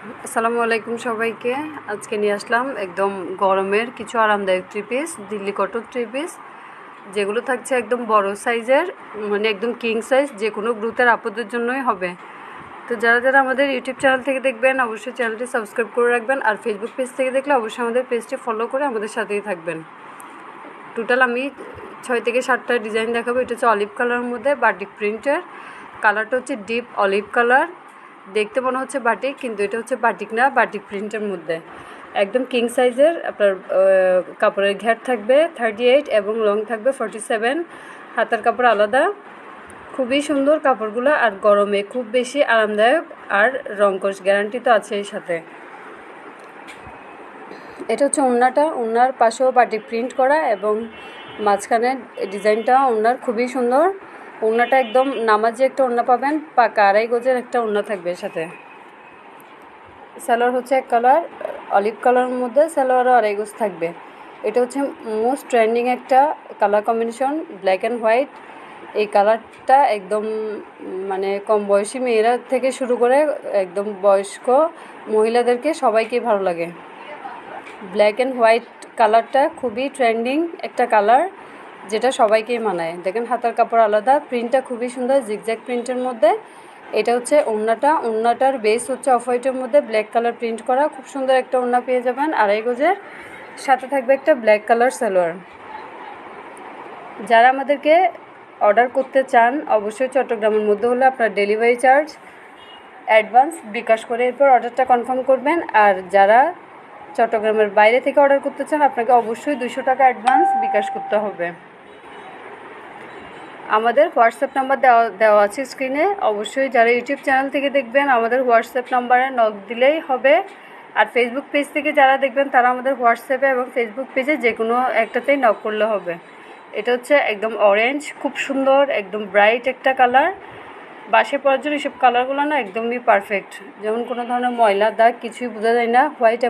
আসসালামু আলাইকুম সবাইকে। আজকে নিয়ে আসলাম একদম গরমের কিছু আরামদায়ক three piece Delhi cotton three piece যেগুলো থাকছে একদম বড় সাইজের মানে একদম কিং সাইজ যে কোনো গ্রুপের আপদের জন্যই হবে। তো যারা যারা আমাদের ইউটিউব চ্যানেল থেকে দেখবেন, অবশ্যই চ্যানেলটি সাবস্ক্রাইব করে রাখবেন আর ফেসবুক পেজ থেকে দেখলে অবশ্যই আমাদের পেজটি ফলো করে আমাদের সাথেই থাকবেন। টোটাল আমি ছয় থেকে সাতটা ডিজাইন দেখাবো। এটা হচ্ছে অলিভ কালারের মধ্যে বাটিক প্রিন্টের কালারটা হচ্ছে ডিপ অলিভ কালার দেখতে মনে হচ্ছে বাটিক, কিন্তু এটা হচ্ছে বাটিক না, বাটিক প্রিন্টের মধ্যে। একদম কিং সাইজের আপনার কাপড়ের ঘ্যাট থাকবে থার্টি এইট এবং লং থাকবে ফর্টি সেভেন হাতার কাপড় আলাদা। খুবই সুন্দর কাপড়গুলো, আর গরমে খুব বেশি আরামদায়ক, আর রংকশ গ্যারান্টি তো আছে এর সাথে। এটা হচ্ছে ওড়নাটা, ওড়নার পাশেও বাটিক প্রিন্ট করা এবং মাঝখানে ডিজাইনটা ওড়নার খুবই সুন্দর। ওড়নাটা একদম নামাজি একটা ওড়না পাবেন পাকা আড়াই গজের একটা ওড়না থাকবে এর সাথে। সালোয়ার হচ্ছে এক কালার, অলিভ কালারের মধ্যে সালোয়ারও আড়াই গজ থাকবে। এটা হচ্ছে মোস্ট ট্রেন্ডিং একটা colour combination, black and white. এই কালারটা একদম মানে কম বয়সী মেয়েরা থেকে শুরু করে একদম বয়স্ক মহিলাদেরকে সবাইকেই ভালো লাগে। ব্ল্যাক অ্যান্ড হোয়াইট কালারটা খুবই ট্রেন্ডিং একটা কালার। যেটা সবাইকেই মানায়। দেখেন হাতার কাপড় আলাদা প্রিন্টটা খুবই সুন্দর জিগজ্যাগ প্রিন্টের মধ্যে। এটা হচ্ছে ওড়নাটা। ওড়নাটার বেস হচ্ছে অফ হোয়াইটের মধ্যে ব্ল্যাক কালার প্রিন্ট করা। খুব সুন্দর একটা ওড়না পেয়ে যাবেন। আড়াই গজের সাথে থাকবে একটা ব্ল্যাক কালার সালোয়ার। যারা আমাদেরকে অর্ডার করতে চান, অবশ্যই চট্টগ্রামের মধ্যে হলে আপনার ডেলিভারি চার্জ অ্যাডভান্স বিকাশ করে এরপর অর্ডারটা কনফার্ম করবেন। আর যারা চট্টগ্রামের বাইরে থেকে অর্ডার করতে চান, আপনাকে অবশ্যই দুশো টাকা অ্যাডভান্স বিকাশ করতে হবে। আমাদের হোয়াটসঅ্যাপ নাম্বার দেওয়া দেওয়া আছে স্ক্রিনে অবশ্যই যারা ইউটিউব চ্যানেল থেকে দেখবেন, আমাদের হোয়াটসঅ্যাপ নাম্বারে নক দিলেই হবে। আর ফেসবুক পেজ থেকে যারা দেখবেন, তারা আমাদের হোয়াটসঅ্যাপে এবং ফেসবুক পেজে যে কোনো একটাতেই নক করলে হবে। এটা হচ্ছে একদম অরেঞ্জ খুব সুন্দর, একদম ব্রাইট একটা কালার বাসে পরার জন্য এসব কালারগুলো না একদমই পারফেক্ট যেমন কোনো ধরনের ময়লা, দাগ, কিছুই বোঝা যায় না। হোয়াইট